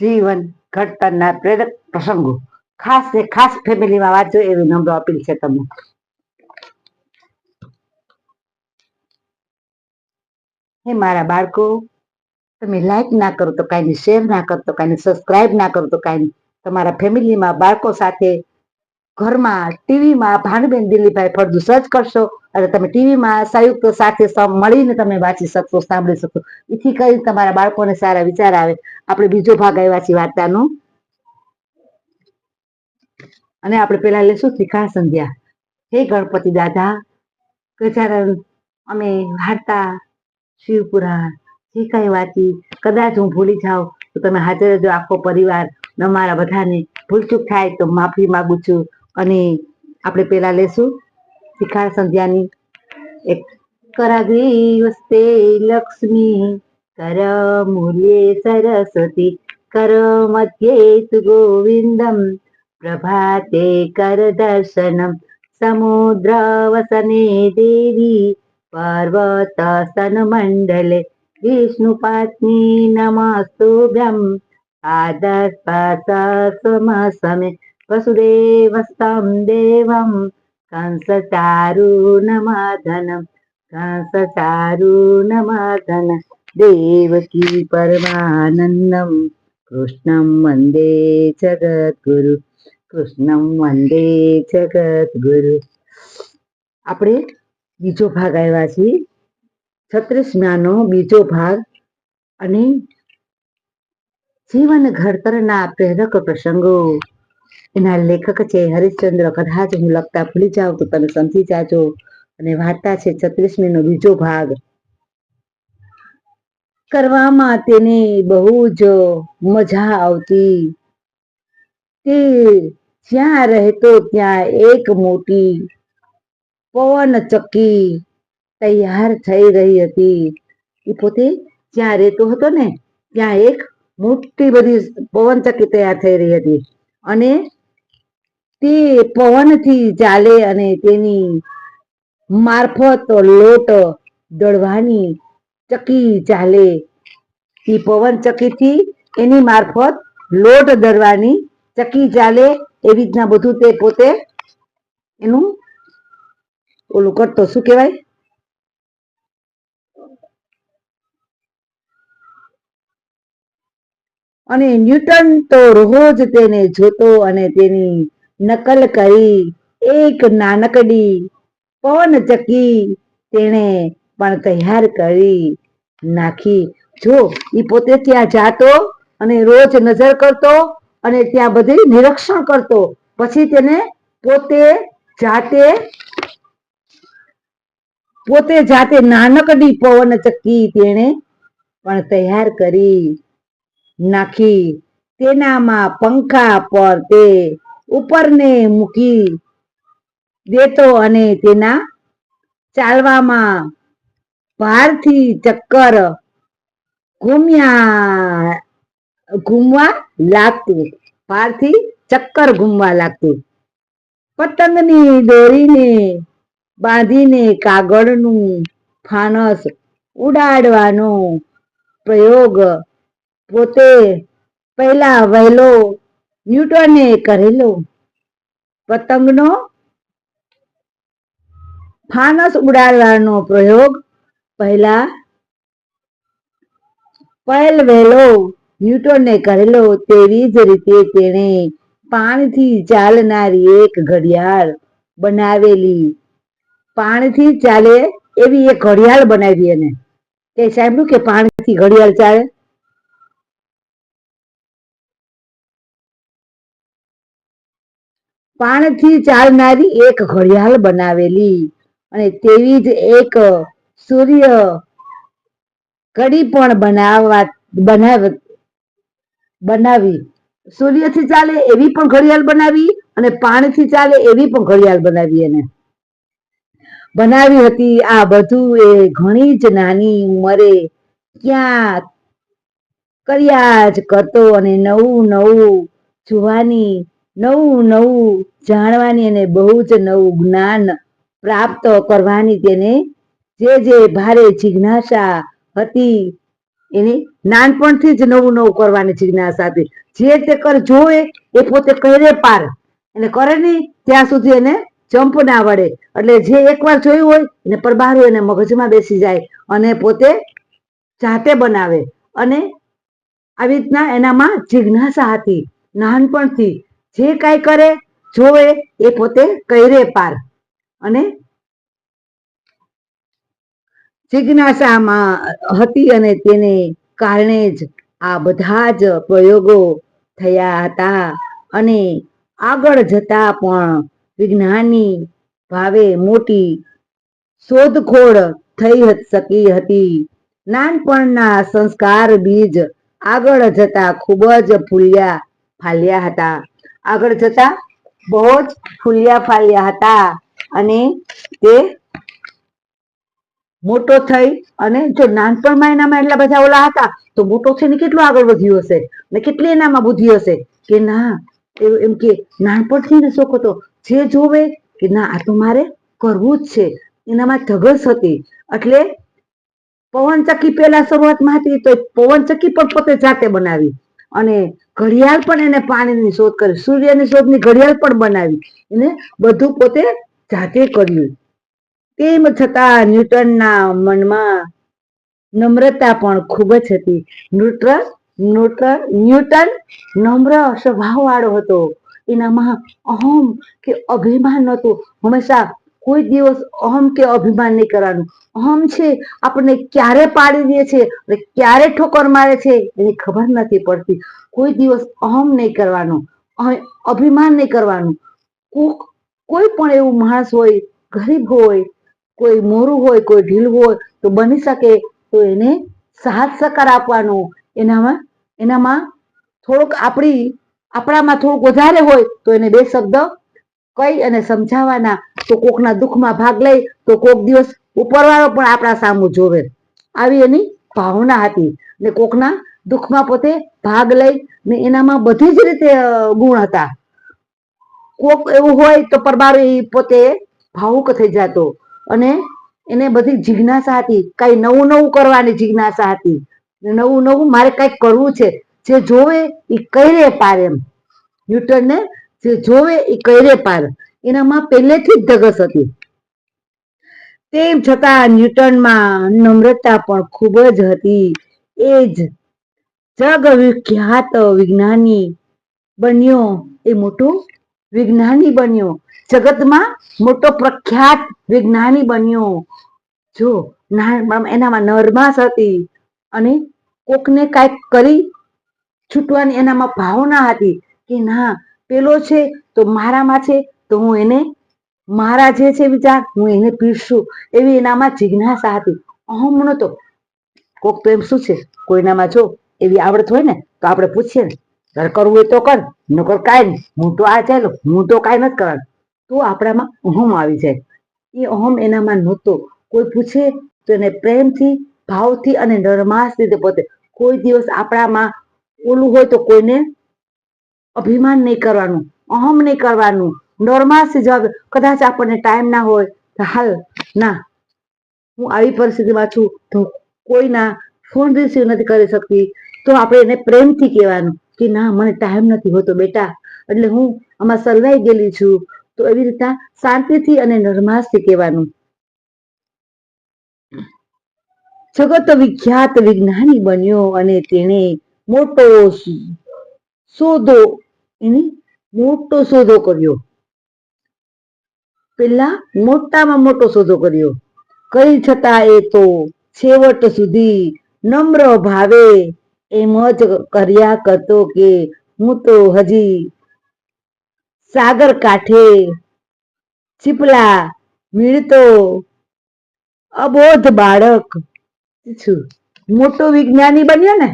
જીવન ઘડતરના પ્રેરક પ્રસંગો. ખાસ ને ખાસ ફેમિલીમાં વાંચો એવી નમ્ર અપીલ છે તમને. હે મારા બાળકો, તમે લાઈક ના કરો તો કાંઈ શેર ના કરો તો કાંઈ સબસ્ક્રાઈબ ના કરો તો કાંઈ તમારા ફેમિલીમાં બાળકો સાથે ઘરમાં ટીવીમાં ભાનુબેન દિલીપભાઈ ફળદુ સર્ચ કરશો અને તમે ટીવીમાં સંયુક્ત સાથે મળીને તમે વાંચી શકશો, સાંભળી શકશો. એથી કરીને તમારા બાળકોને સારા વિચાર આવે. આપણે બીજો ભાગ આવ્યા છીએ વાર્તાનો. અને આપણે પેલા લેશું શિખા સંધ્યા. હે ગણપતિ દાદા ગજાનન અમે વાર્તા શિવપુરાણ જે કઈ વાંચી, કદાચ હું ભૂલી જાઉં, તો તમે હાજર રહેજો આખો પરિવાર. અમારા બધાને ભૂલચૂક થાય તો માફી માંગુ છું. અને આપણે પેલા લેશું શિખા સંધ્યાની. એક કરાગ્રી વસ્તે લક્ષ્મી, કર મૂલ્યે સરસ્વતી, કર મધ્યે ગોવિંદમ પ્રભાતે કર દર્શનમ, સમુદ્ર વસને દેવી, પર્વત સન મંડલે, વિષ્ણુ પત્ની નમસ્તુભ્યમ కంసచారుణమాధన దేవకీ పరమానందం కృష్ణం వందే జగద్గురు કૃષ્ણમ વંદે જગદ્ગુરુ આપણે બીજો ભાગ આવ્યા છીએ, છત્રીસમાનો બીજો ભાગ અને જીવન ઘડતરના પ્રેરક પ્રસંગો. એના લેખક છે હરિશ્ચંદ્ર કદાચ હું લખતા ભૂલી જાઉં તો તમે સમજી જાજો. અને વાર્તા છે છત્રીસમી નો બીજો ભાગ. કરવામાં તેને બહુ જ મજા આવતી. તે જ્યાં રહેતો ત્યાં એક મોટી પવન ચક્કી તૈયાર થઈ રહી હતી. એ પોતે જ્યાં રહેતો હતો ને, ત્યાં એક મોટી બધી પવન ચક્કી તૈયાર થઈ રહી હતી. અને તે પવનથી ચાલે અને તેની મારફત લોટ દળવાની ચકી ચાલે. એ પવન ચકીથી એની મારફત લોટ દળવાની ચકી ચાલે એવી રીતના બધું તે પોતે એનું ઓલું કરતો. શું કહેવાય? અને ન્યૂટન તો રોજ તેને જોતો અને તેની નકલ કરી. એક નાનકડી પવન ચક્કી તેણે પણ તૈયાર કરી નાખી. જો એ પોતે ત્યાં જાતો અને રોજ નજર કરતો અને ત્યાં બધી નિરીક્ષણ કરતો, પછી તેને પોતે જાતે પોતે જાતે નાનકડી પવન ચક્કી તેણે પણ તૈયાર કરી નાખી. તેનામાં પંખા પર તે ઉપરને મૂકી દેતો અને તેના ચાલવામાં ભારથી ચક્કર ઘૂમ્યા, ઘૂમવા લાગતું. ભારથી ચક્કર ઘૂમવા લાગતું. પતંગની દોરીને બાંધીને કાગળનું ફાનસ ઉડાડવાનો પ્રયોગ પોતે પહેલા વહેલો ન્યૂટને કરેલો. પતંગનો ફાનસ ઉડાડવાનો પ્રયોગ. પહેલા પહેલ વહેલો ન્યૂટને કરેલો તેવી જ રીતે તેણે પાણીથી ચાલનારી એક ઘડિયાળ બનાવેલી. પાણીથી ચાલે એવી એક ઘડિયાળ બનાવી એને તે સાંભળ્યું કે પાણીથી ઘડિયાળ ચાલે? પાણીથી ચાલનારી એક ઘડિયાળ બનાવેલી અને તેવી જ એક સૂર્ય કડી પણ બનાવવા બનાવ બનાવી. સૂર્યથી ચાલે એવી પણ ઘડિયાળ બનાવી અને પાણીથી ચાલે એવી પણ ઘડિયાળ બનાવી એને. બનાવી હતી આ બધું એ ઘણી જ નાની ઉંમરે ક્યાં કર્યા જ કરતો અને નવું નવું જોવાની નવું નવું જાણવાની અને બહુ જ નવું જ્ઞાન પ્રાપ્ત કરવાની તેને જે જે ભારે જિજ્ઞાસા હતી, એની નાનપણથી જ નવું નવું કરવાની જિજ્ઞાસા હતી. જે તે કર જોવે એ પોતે કરે પાર. એને કરે નહીં, ત્યાં સુધી એને જમ્પ ના વળે. એટલે જે એકવાર જોયું હોય, એને પરબારું એને મગજમાં બેસી જાય અને પોતે જાતે બનાવે. અને આવી રીતના એનામાં જિજ્ઞાસા હતી. નાનપણથી જે કાંઈ કરે, જોવે એ પોતે કરે પાર. અને જિજ્ઞાસામાં હતી અને તેને કારણે જ આ બધા જ પ્રયોગો થયા હતા. અને આગળ જતા પણ વિજ્ઞાની ભાવે મોટી શોધખોળ થઈ શકી હતી. નાનપણના સંસ્કાર બીજ આગળ જતા ખૂબ જ ફૂલ્યા ફાલ્યા હતા. આગળ જતા બહુ જ ફૂલ્યા ફાલ્યા હતા અને તે મોટો થઈ અને જો નાનપણમાં એનામાં એટલા બધા ઓલા હતા, તો મોટો થઈને કેટલો આગળ વધ્યો હશે? ને કેટલી એનામાં બુદ્ધિ હશે? કે ના એમ કે નાનપણથી ને શોખ હતો. જે જોવે કે ના, આ તો મારે કરવું જ છે. એનામાં ધગસ હતી. એટલે પવનચક્કી પહેલા શરૂઆતમાં હતી તો પવનચક્કી પણ પોતે જાતે બનાવી. અને ઘડિયાળ પણ એને પાણીની શોધ કરી, સૂર્યની શોધની ઘડિયાળ પણ બનાવી, એને બધું પોતે જાતે કર્યું. તેમ છતાં ન્યૂટનના મનમાં નમ્રતા પણ ખૂબ જ હતી. ન્યુટ્રન ન્યુટન ન્યૂટન નમ્ર સ્વભાવ વાળો હતો. એનામાં અહમ કે અભિમાન નહોતું. હંમેશા કોઈ દિવસ અહમ કે અભિમાન નહીં કરવાનું. અહમ છે, આપણને ક્યારે પાડી દે છે અને ક્યારે ઠોકર મારે છે એની ખબર નથી પડતી. કોઈ દિવસ અહમ નહીં કરવાનું અભિમાન નહીં કરવાનું. કોઈ પણ એવું માણસ હોય, ગરીબ હોય, કોઈ મોરું હોય, કોઈ ઢીલું હોય, તો બની શકે તો એને સાહસ સહકાર આપવાનો. એનામાં એનામાં થોડુંક આપણી, આપણામાં થોડુંક વધારે હોય તો એને બે શબ્દ કહી અને સમજાવવાના તો કોકના દુઃખમાં ભાગ લઈ તો કોક દિવસ ઉપરવાળો પણ આપણા સામું જોવે. આવી એની ભાવના હતી ને કોકના દુઃખમાં પોતે ભાગ લઈ ને એનામાં બધી જ રીતે ગુણ હતા. કોક એવું હોય તો પરબારો પોતે ભાવુક થઈ જતો અને એને બધી જિજ્ઞાસા હતી. કઈ નવું નવું કરવાની જિજ્ઞાસા હતી. નવું નવું મારે કંઈક કરવું છે. જે જોવે એ કઈ રે પાર એમ. ન્યૂટનને જે જોવે એ કરે પાર. એનામાં પહેલેથી જ ધગસ હતી. તેમ છતાં ન્યૂટનમાં નમ્રતા પણ ખૂબ જ હતી. એ જ જગ વિખ્યાત વિજ્ઞાની બન્યો. એ મોટો વિજ્ઞાની બન્યો. જગતમાં મોટો પ્રખ્યાત વિજ્ઞાની બન્યો. જો એનામાં નરમાસ હતી અને કોકને કાંઈક કરી છૂટવાની એનામાં ભાવના હતી કે ના પેલો છે, તો મારામાં છે, તો હું એને, મારા જે છે વિચાર, હું એને પીરશું એવી એનામાં જિજ્ઞાસા હતી. અહમ નહોતો કોક તો એમ શું છે? કોઈનામાં જો એવી આવડત હોય ને, તો આપણે પૂછીએ ને. તારે કરવું હોય તો કર, નકર કાંઈ નહીં. હું તો આ ચાલો, હું તો કાંઈ નથી કરવાનું. તો આપણામાં અહમ આવી જાય. એ અહમ એનામાં નહોતો. કોઈ પૂછે, તો એને પ્રેમથી, ભાવથી અને નરમાશ રીતે પોતે. કોઈ દિવસ આપણામાં ઓલું હોય તો કોઈને અભિમાન નહીં કરવાનું, અહમ નહીં કરવાનું. નરમાશથી જવાબ. કદાચ આપણને ટાઈમ ના હોય તો હાલ, ના. હું આવી પરિસ્થિતિમાં છું તો કોઈના ફોન રિસીવ નથી કરી શકતી. તો આપણે એને પ્રેમથી કહેવાનું કે ના, મને ટાઈમ નથી હોતો બેટા. એટલે હું આમાં સલવાઈ ગયેલી છું. તો એવી રીતના શાંતિથી અને નરમાશથી કહેવાનું. જગત વિખ્યાત વિજ્ઞાની બન્યો અને તેણે મોટો શોધો એની મોટો સોદો કર્યો. પેલા મોટામાં મોટો સોદો કર્યો. કઈ છતાં એ તો છેવટ સુધી નમ્ર ભાવે એમ જ કર્યા કરતો કે હું તો હજી સાગર કાંઠે ચીપલા મીણતો અબોધ બાળક છું. મોટો વિજ્ઞાની બન્યો ને?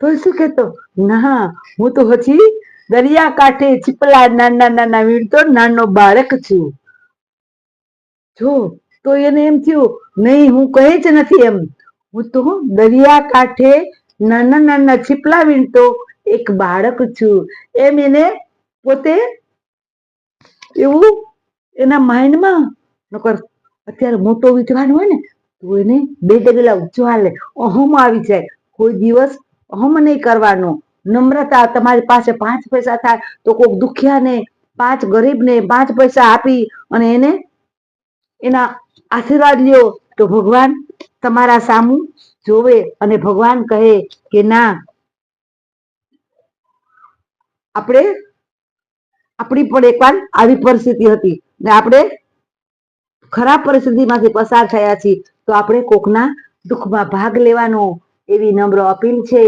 તો શું કેતો ના, હું તો હજી દરિયા કાંઠે ચીપલા નાના નાના વીણતો નાનો બાળક છું. જો, તો એને એમ થયું, નહીં, હું કહે જ નથી એમ. હું તો દરિયા કાંઠે નાના નાના ચીપલા વીણતો એક બાળક છું. એમ એને પોતે એવું એના માઇન્ડમાં, નકર અત્યારે મોટો વિદ્વાન હોય ને, તો એને બે ડગલા ઊંચો હાલે અહમ આવી જાય. કોઈ દિવસ અહમ નહીં કરવાનો. નમ્રતા તમારી પાસે પાંચ પૈસા થાય તો કોઈક દુખિયાને, પાંચ ગરીબને પાંચ પૈસા આપી અને એને એના આશીર્વાદ લ્યો. તો ભગવાન તમારા સામું જોવે અને ભગવાન કહે કે ના, આપણે, આપણી પણ એકવાર આવી પરિસ્થિતિ હતી ને આપણે ખરાબ પરિસ્થિતિમાંથી પસાર થયા છીએ. તો આપણે કોકના દુઃખમાં ભાગ લેવાનો એવી નમ્ર અપીલ છે.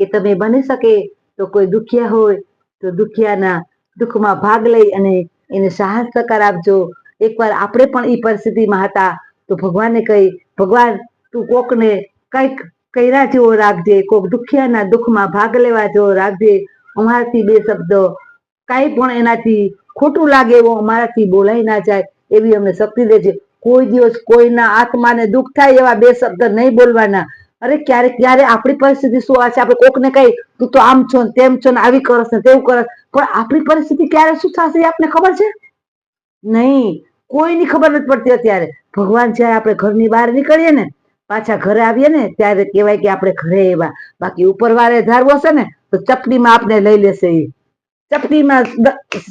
કે તમે બની શકે તો કોઈ દુખિયા હોય, તો દુખિયાના દુઃખમાં ભાગ લઈ અને એને સાહસ સહકાર આપજો. એકવાર આપણે પણ એ પરિસ્થિતિમાં હતા તો ભગવાનને કહી, ભગવાન, તું કોકને કંઈક કર્યા જેવો રાખજે, કોક દુખિયાના દુઃખમાં ભાગ લેવા જેવો રાખજે. અમારાથી બે શબ્દ. કાંઈ પણ એનાથી ખોટું લાગે એવું અમારાથી બોલાઈ ના જાય એવી અમને શક્તિ દેજે. કોઈ દિવસ કોઈના આત્માને દુઃખ થાય એવા બે શબ્દ નહીં બોલવાના. અરે ક્યારેક ક્યારે આપણી પરિસ્થિતિ શું હશે આપણે કોકને કહી, તું તો આમ છો ને તેમ છો ને આવી કરસ ને તેવું કરસ. પણ આપણી પરિસ્થિતિ ક્યારે શું થશે આપને ખબર છે? નહીં. કોઈની ખબર નથી પડતી અત્યારે. ભગવાન જ્યારે આપણે ઘરની બહાર નીકળીએ ને, પાછા ઘરે આવીએ ને, ત્યારે કહેવાય કે આપણે ઘરે એવા. બાકી ઉપર વાળે ધારવો હશે ને, તો ચપટીમાં આપણે લઈ લેશે એ. ચપટીમાં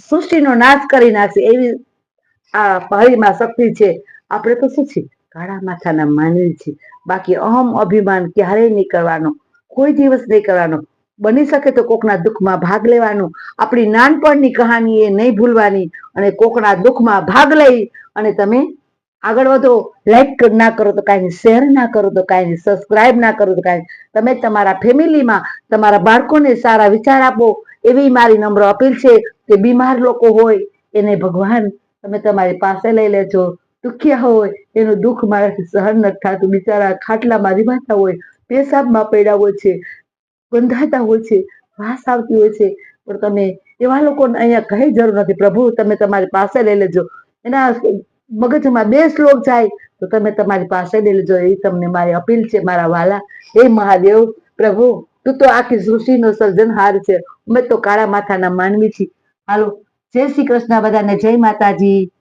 સૃષ્ટિનો નાશ કરી નાખશે એવી આ ભારીમાં શક્તિ છે. આપણે તો શું છે કાળા માથાના માનવી છે. બાકી અહમ અભિમાન ક્યારેય નહીં કરવાનો. કોઈ દિવસ નહીં કરવાનો. બની શકે તો કોકના દુઃખમાં ભાગ લેવાનો. આપણી નાનપણની કહાની એ નહીં ભૂલવાની અને કોકના દુઃખમાં ભાગ લઈ અને તમે આગળ વધો. લાઈક ના કરો તો કાંઈ શેર ના કરો તો કાંઈ સબસ્ક્રાઈબ ના કરો તો કાંઈ તમે તમારા ફેમિલીમાં તમારા બાળકોને સારા વિચાર આપો. એવી મારી નમ્ર અપીલ છે કે બીમાર લોકો હોય એને ભગવાન તમે તમારી પાસે લઈ લેજો. દુખ્યા હોય, એનું દુઃખ મારાથી સહન નથી થતું બિચારા ખાટલામાં રીવાતા હોય, પેશાબમાં પડ્યા હોય છે, ગંધાતા હોય છે, વાસ આવતી હોય છે. પણ તમે એવા લોકોને અહીંયા કઈ જરૂર નથી. પ્રભુ, તમે તમારી પાસે લઈ લેજો. એના મગજમાં બે શ્લોક જાય, તો તમે તમારી પાસે લઈ લેજો. એ તમને મારી અપીલ છે, મારા વાલા. હે મહાદેવ, પ્રભુ, તું તો આખી સૃષ્ટિનો સર્જનહાર છે. અમે તો કાળા માથાના માનવી છીએ. હાલો, જય શ્રી કૃષ્ણ બધાને. જય માતાજી.